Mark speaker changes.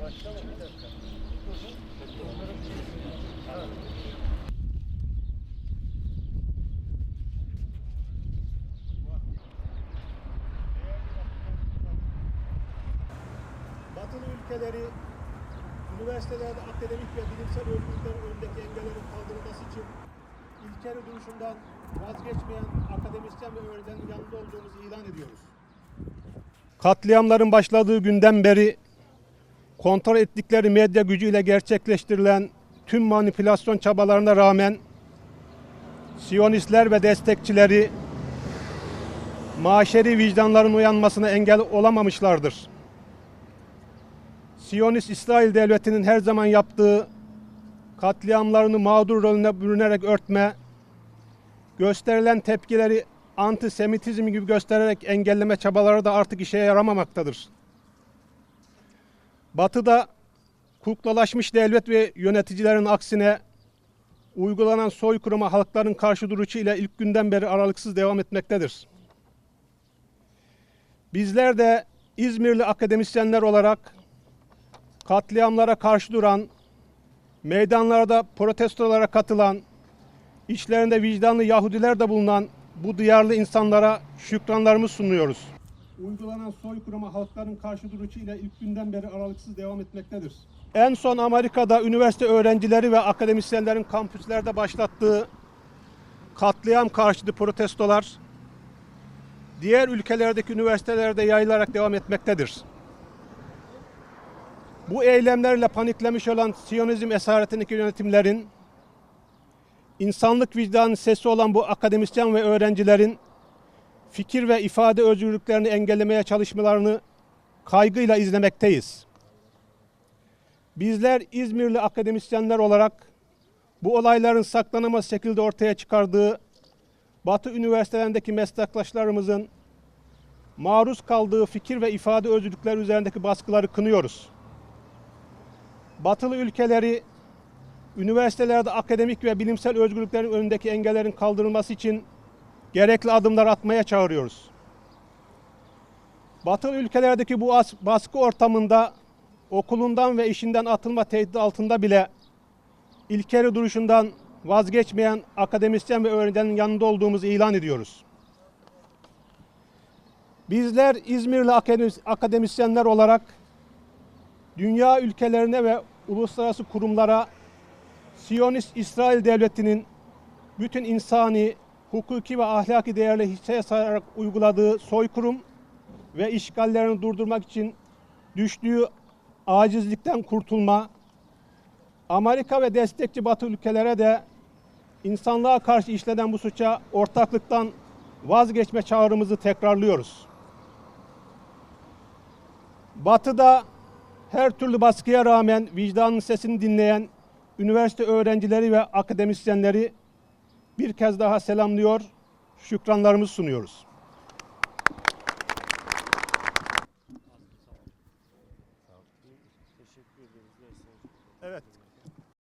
Speaker 1: Batılı ülkeleri üniversitelerde akademik ve bilimsel özgürlüklerin önündeki engellerin kaldırılması için ilkeli duruşundan vazgeçmeyen akademisyen ve öğrencilerin yanında olduğumuzu ilan ediyoruz. Katliamların başladığı günden beri kontrol ettikleri medya gücüyle gerçekleştirilen tüm manipülasyon çabalarına rağmen Siyonistler ve destekçileri maşeri vicdanların uyanmasına engel olamamışlardır. Siyonist İsrail Devleti'nin her zaman yaptığı katliamlarını mağdur rolüne bürünerek örtme, gösterilen tepkileri antisemitizm gibi göstererek engelleme çabaları da artık işe yaramamaktadır. Batı'da kuklalaşmış devlet ve yöneticilerin aksine uygulanan soykırıma halkların karşı duruşu ile ilk günden beri aralıksız devam etmektedir. Bizler de İzmirli akademisyenler olarak katliamlara karşı duran, meydanlarda protestolara katılan, içlerinde vicdanlı Yahudiler de bulunan bu duyarlı insanlara şükranlarımızı sunuyoruz. Uygulanan soykırıma halkların karşı duruşu ile ilk günden beri aralıksız devam etmektedir. En son Amerika'da üniversite öğrencileri ve akademisyenlerin kampüslerde başlattığı katliam karşıtı protestolar diğer ülkelerdeki üniversitelerde yayılarak devam etmektedir. Bu eylemlerle paniklemiş olan Siyonizm esaretindeki yönetimlerin, insanlık vicdanının sesi olan bu akademisyen ve öğrencilerin fikir ve ifade özgürlüklerini engellemeye çalışmalarını kaygıyla izlemekteyiz. Bizler İzmirli akademisyenler olarak bu olayların saklanamaz şekilde ortaya çıkardığı Batı üniversitelerindeki meslektaşlarımızın maruz kaldığı fikir ve ifade özgürlükleri üzerindeki baskıları kınıyoruz. Batılı ülkeleri üniversitelerde akademik ve bilimsel özgürlüklerin önündeki engellerin kaldırılması için gerekli adımlar atmaya çağırıyoruz. Batılı ülkelerdeki bu as- baskı ortamında okulundan ve işinden atılma tehdidi altında bile ilkeli duruşundan vazgeçmeyen akademisyen ve öğrencilerin yanında olduğumuzu ilan ediyoruz. Bizler İzmirli akademis- akademisyenler olarak dünya ülkelerine ve uluslararası kurumlara Siyonist İsrail Devleti'nin bütün insani, hukuki ve ahlaki değerleri hiçe sayarak uyguladığı soykırım ve işgallerini durdurmak için düştüğü acizlikten kurtulma, Amerika ve destekçi Batı ülkelere de insanlığa karşı işlenen bu suça ortaklıktan vazgeçme çağrımızı tekrarlıyoruz. Batı'da her türlü baskıya rağmen vicdanın sesini dinleyen üniversite öğrencileri ve akademisyenleri bir kez daha selamlıyor, şükranlarımızı sunuyoruz.